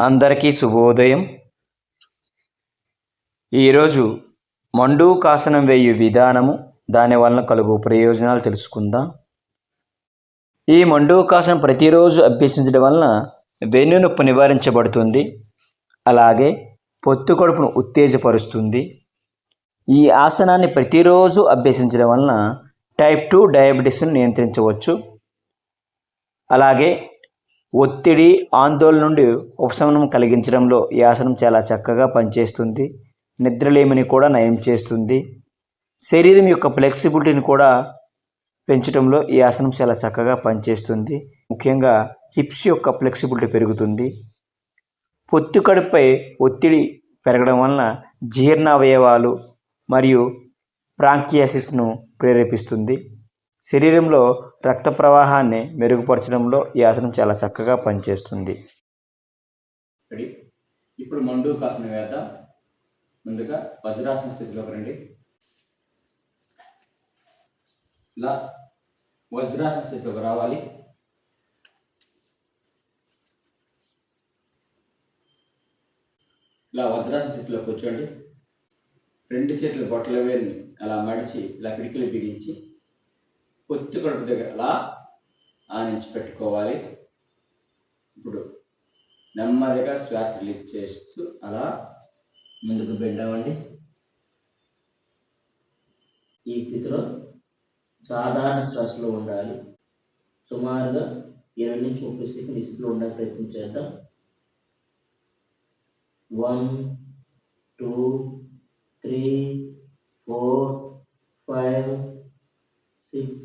అందరికీ శుభోదయం. ఈరోజు మండూకాసనం వేయు విధానము దాని వలన కలుగు ప్రయోజనాలు తెలుసుకుందాం. ఈ మండూకాసనం ప్రతిరోజు అభ్యసించడం వలన వెన్నునొప్పి నివారించబడుతుంది. అలాగే పొత్తు కడుపును ఉత్తేజపరుస్తుంది. ఈ ఆసనాన్ని ప్రతిరోజు అభ్యసించడం వలన టైప్ టూ డయాబెటీస్ను నియంత్రించవచ్చు. అలాగే ఒత్తిడి ఆందోళన నుండి ఉపశమనం కలిగించడంలో ఈ ఆసనం చాలా చక్కగా పనిచేస్తుంది. నిద్రలేమిని కూడా నయం చేస్తుంది. శరీరం యొక్క ఫ్లెక్సిబిలిటీని కూడా పెంచడంలో ఈ ఆసనం చాలా చక్కగా పనిచేస్తుంది. ముఖ్యంగా హిప్స్ యొక్క ఫ్లెక్సిబిలిటీ పెరుగుతుంది. పొత్తు కడుపుపై ఒత్తిడి పెరగడం వలన జీర్ణ అవయవాలు మరియు ప్రాంకియాసిస్ను ప్రేరేపిస్తుంది. శరీరంలో రక్త ప్రవాహాన్ని మెరుగుపరచడంలో ఈ ఆసనం చాలా చక్కగా పనిచేస్తుంది. ఇప్పుడు మండూకాసనం వేద్దాం ముందుగా వజ్రాసన స్థితిలోకి రండి. ఇలా వజ్రాసన స్థితిలోకి రావాలి. ఇలా వజ్రాసన స్థితిలో కూర్చోండి. రెండు చేతుల బొట్టల వేలిని అలా మడిచి ఇలా పిడికిలు బిగించి పొత్తి కడుపు దగ్గర అలా ఆనించి పెట్టుకోవాలి. ఇప్పుడు నెమ్మదిగా శ్వాస రిలీఫ్ చేస్తూ అలా ముందుకు బెండ్ అవ్వండి ఈ స్థితిలో సాధారణ శ్వాసలో ఉండాలి. సుమారుగా ఇరవై నుంచి ముప్పై సెకండ్ ఈ స్థితిలో ఉండే ప్రయత్నం చేద్దాం. One two three four five six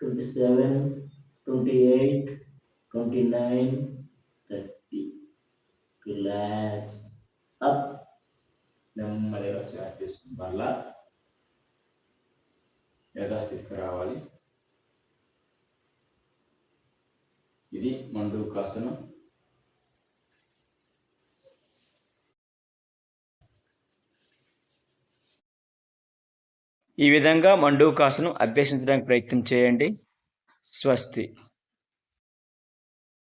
twenty four twenty five twenty six twenty seven twenty eight twenty nine thirty relax up నెమ్మదిగా శ్వాస తీసుకుని మళ్ళా యథాస్థితికి రావాలి ఇది మండూకాసనం ఈ విధంగా మండూకాసనం అభ్యసించడానికి ప్రయత్నం చేయండి. స్వస్తి.